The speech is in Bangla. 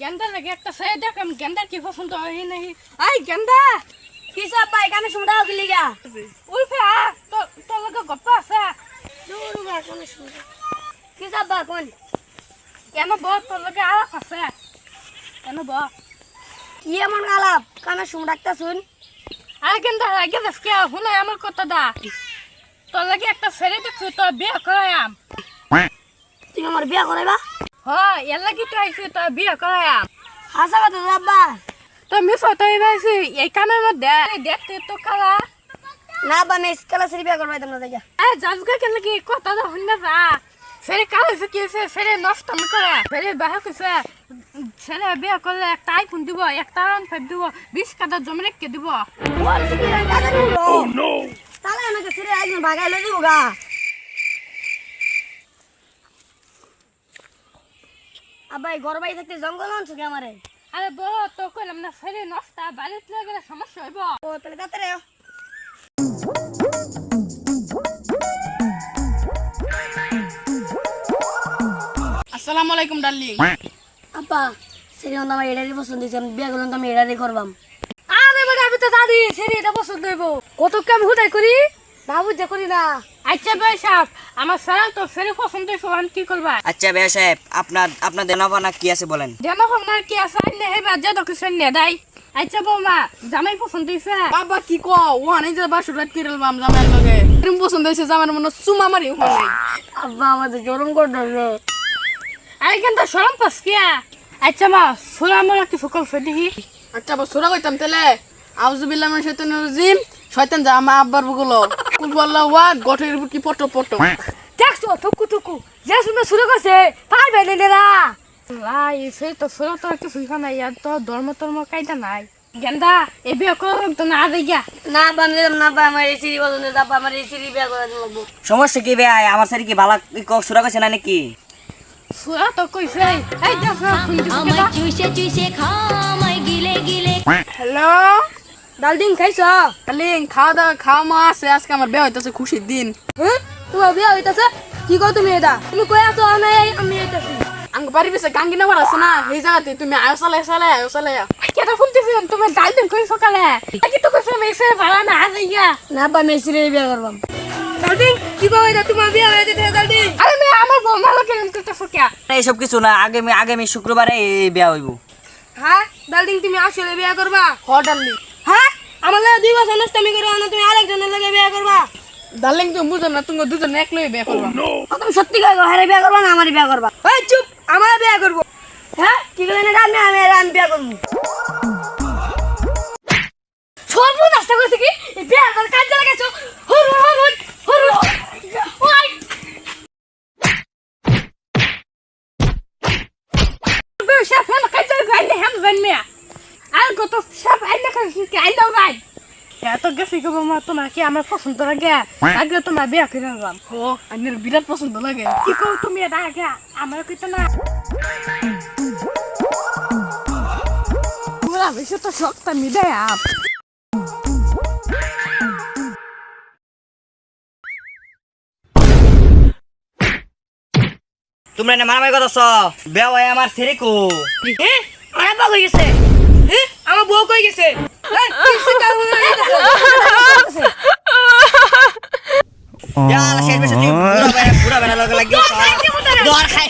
গেন্দা লাগে একটা ছেলে দেখলাম গেন্দা কি পছন্দ হয় নাই আই গেন্দা কি সব ভাই কানে শুনটাও গেলি গা। উল্ফে আ তোর তোর লগে গপ্প আছে? কি সব বা কোন? কেন ব তোর লগে আলাপ আছে? কেন ব? কি এমন আলাপ? কানে শুন ডাক্তার শুন। আরে গেন্দা আগে দেখে শুনে আমার কথা দা তোর লাগে একটা ছেলে দেখছি তোর বিয়ে করায়াম তুই আমার বিয়া করাইবা? হ এর লাগি তো আইছি তোর বিয়ে করায়াম হাসা কথা তো আব্বা তো মিস হতে পাইছি এই কামের মধ্যে দেখতে তো কালা না আব্বা আমি স্কেলা সেরি বিয়া করবাই তোমরা দেখা এই জাজগা কেন কি কথা তো শুনে যা। ছেলে কাল হয়েছে কি হয়েছে ছেলে নষ্ট না করে ছেলে বাহা কইছে ছেলে বিয়ে করলে একটা আইফোন দিব একটা রান ফাইভ দিব বিশ কাটা জমি রেখে দিব। নো তাহলে আমাকে সেরে একজন ভাগাই লই দিব গা। ঘর বাড়ি থাকতে জঙ্গল আনছো কি আমারে? আরে বড় তো কইলাম না ছেলে নষ্ট বাড়িতে গেলে সমস্যা হইব। ও তাহলে তাড়াতাড়ি। আসসালামু আলাইকুম ডার্লিং। আব্বা সেরি অন্য আমার এটারই পছন্দ হয়েছে আমি বিয়া করলাম তো আমি এটারই করবাম। আরে বড় আমি তো দাদি ছেলে এটা পছন্দ হইব। কত কাম হুদাই করি? বাবু যে করি না। আচ্ছা ভাই সাহেব আমার ছেলে তো ছেলে পছন্দ হইছে আমি কি করবা? আচ্ছা ভাইয়া সাহেব আপনার আপনার দেনাবানা কি আছে বলেন। জানো আপনার কি আছে আইনে যা তো কিছু নে দাই আচ্ছা বৌমা জামাই পছন্দ হইছে বাবা কি ক ওয়ানে যে বাসু রাত কিরল বাম জামার লগে? পছন্দ হয়েছে জামার মনে চুমা মারি ওখানে। নাই আব্বা আমাদের জরম করতেছে। আরে কিন্তু সরম পাস কিয়া আচ্ছা মা সুরা মোরা করছে দেখি। আচ্ছা বস সুরা কইতাম তেলে আউযু বিল্লাহি মিনাশ শাইতানির রাজিম শয়তান যা মা আব্বার বুগুলো। পটো পটো দেখছ যে শুনে শুরু করছে। পারবে না লাই সে তো সুরা তো কিছু না ইয়ার তো ধর্ম টর্ম কাইদা নাই। গেন্দা এ বিয়ে করব তো না আদে না বান্ধব না বা আমার এই সিঁড়ি পছন্দ তারপর আমার এই সিঁড়ি বিয়া করে লাগবো সমস্যা কি ভাই? আমার সাথে কি ভালো সুরা করছে না নাকি? সুরা তো কইছে এই দেখ আমায় চুষে চুষে গিলে গিলে। হ্যালো? ডালডিং খাইছ? কালিং খাওয়া দাওয়া খাওয়া মা আছে আজকে আমার বিয়ে হইতাছে খুশির দিন। হ্যাঁ? তোমার বিয়া হইতাছে? কি কও তুমি এটা? তুমি কই আছো? আমি এই- আমি হইতাছি আঙ্গ বাড়ি পিছে গাঙ্গি নাম্বার আছে না সেই জায়গাতে তুমি আয়ো চালাই চালাই আয়ো চালাই কেটা ফুল তুমি ডাল দিন কই সকালে কি তো কইছে মেসে ভাড়া না আদে গিয়া না বা এই সিঁড়ি বিয়া করবাম। ডালডিং কি কও এটা? তোমার বিয়া হইতে দে ডালডিং আরে মে আমার বৌমা লোকে করতে ফুকিয়া এইসব কিছু না আগামী আগামী শুক্রবারে এই বিয়া হইব। হ্যাঁ? ডালডিং তুমি আসলে বিয়া করবা? হ হ্যাঁ আমার লাগে দুই বছর নষ্টামি করে আনো তুমি আরেকজনের লাগে বিয়া করবা? ডার্লিং তুমি বুঝো না তুমি দুজন এক লই বিয়ে করবা। তুমি সত্যি কই হারে বিয়া করবা না আমার বিয়া করবা? এই চুপ আমার বিয়া করব। হ্যাঁ কি করে না আমি আমি আমি বিয়া করব। সর্বনাশটা কইছে কি? এই বিয়ার দর কাজে লাগাইছো হরু হরু হরু ওই বেশা ফেল কাজে গাইলে হাম জানমিয়া। আর কত কি আইনা গাই এত গেছে গো মামা তোমার কি আমার পছন্দ লাগে। আগে তোমার বিয়া করে নিলাম ও আন্নের বিরাট পছন্দ লাগে। কি কও তুমি এটা আগে? আমার কইতে না। পুরা বেশি তো শক্ত আপ তোমরা না মারামারি করছ বিয়া আমার কো? হ্যাঁ আমার বউ গেছে। আমার বউ কই গেছে? শেষ বেশি পুরা বেড়া লগে দর খাই